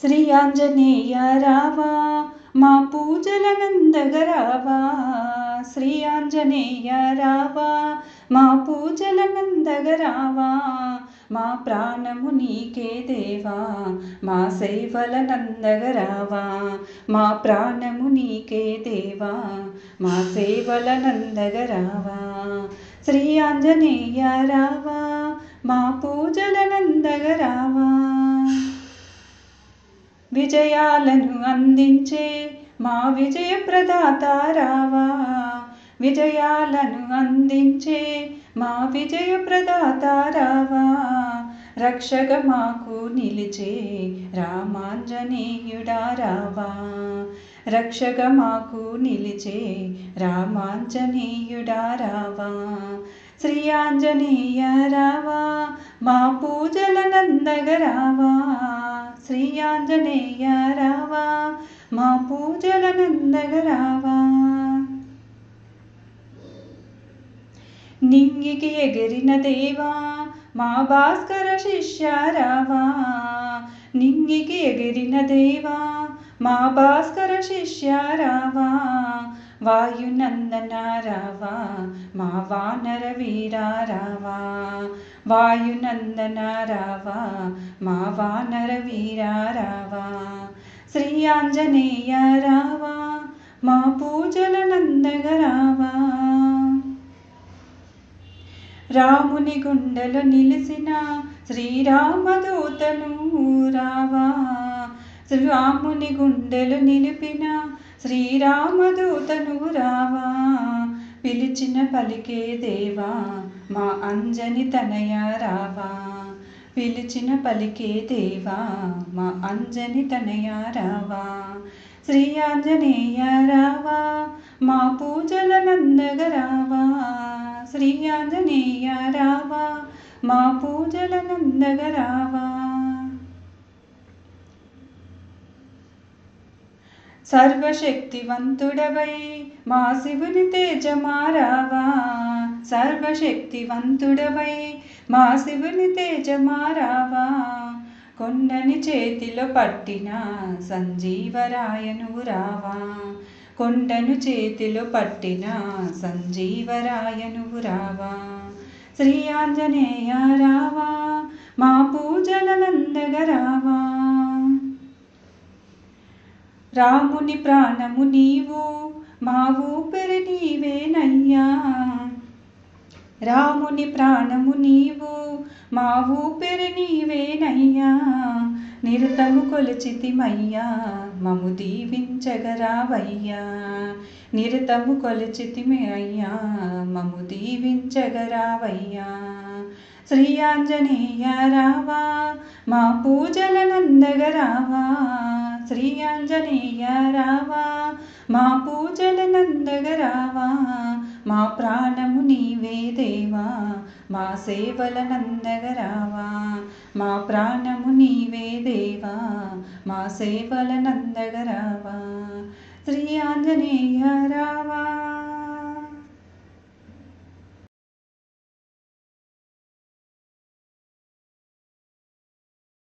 శ్రీ ఆంజనేయ రావా మా పూజలనందగరావా శ్రీ ఆంజనేయ రావా మా పూజలనందగరావా మా ప్రాణము నీకే దేవా మా సేవల నందగరావా. మా ప్రాణము నీకే దేవా మా సేవల నందగరావా. శ్రీ ఆంజనేయ రావా మా పూజల విజయాలను అందించే మా విజయ ప్రదాత రావా. విజయాలను అందించే మా విజయ ప్రదాత రావా. రక్షక మాకు నిలిచే రామాంజనేయుడా రావా. రక్షక మాకు నిలిచే రామాంజనేయుడా రావా. శ్రీ ఆంజనేయ రావా మా పూజల నందగరావా శ్రీ ఆంజనేయ రావా మా పూజల నందగ రావా నింగికి ఎగిరిన దేవా మా భాస్కర శిష్య రావా నింగికి ఎగిరిన దేవా మా భాస్కర శిష్య రావా వాయునందన రావా మా వానర వీరా రావా వాయునందన రావా మా వానర వీరా రావా శ్రీ ఆంజనేయ రావా మా పూజల నందగరావా రాముని గుండెలు నిలిసిన శ్రీరామదూతను రావా. రాముని గుండెలు నిలిపిన శ్రీరామదూతను రావా పిలిచిన పలికే దేవా మా అంజని తనయ రావా. పిలిచిన పలికే దేవా మా అంజని తనయ రావా. శ్రీ ఆంజనేయ రావా మా పూజల నందగ రావా. శ్రీ ఆంజనేయ రావా మా పూజల నందగ రావా. సర్వశక్తివంతుడవై మా శివుని తేజమారావా? సర్వశక్తివంతుడవై మా శివుని తేజమారావా? కొండని చేతిలో పట్టిన సంజీవరాయను రావా? కొండను చేతిలో పట్టిన సంజీవరాయను రావా? శ్రీ ఆంజనేయ రావా? మా పూజల రావా? రాముని ప్రాణము నీవు మా ఊపిరి నీవేనయ్యా. రాముని ప్రాణము నీవు మా ఊపిరి నీవేనయ్యా. నిరతము కొలిచితిమయ్యా మము దీవించగరావయ్యా. నిరతము కొలిచితిమి అయ్యా మము దీవించగరావయ్యా. శ్రీ ఆంజనేయ రావా మా పూజల నందగరావా శ్రీ ఆంజనేయ రావా మా పూజల నందగ రావా మా ప్రాణము నీవే దేవా మా సేవల నందగ రావా మా ప్రాణము నీవే దేవా మా సేవల నందగ రావా శ్రీ ఆంజనేయ రావా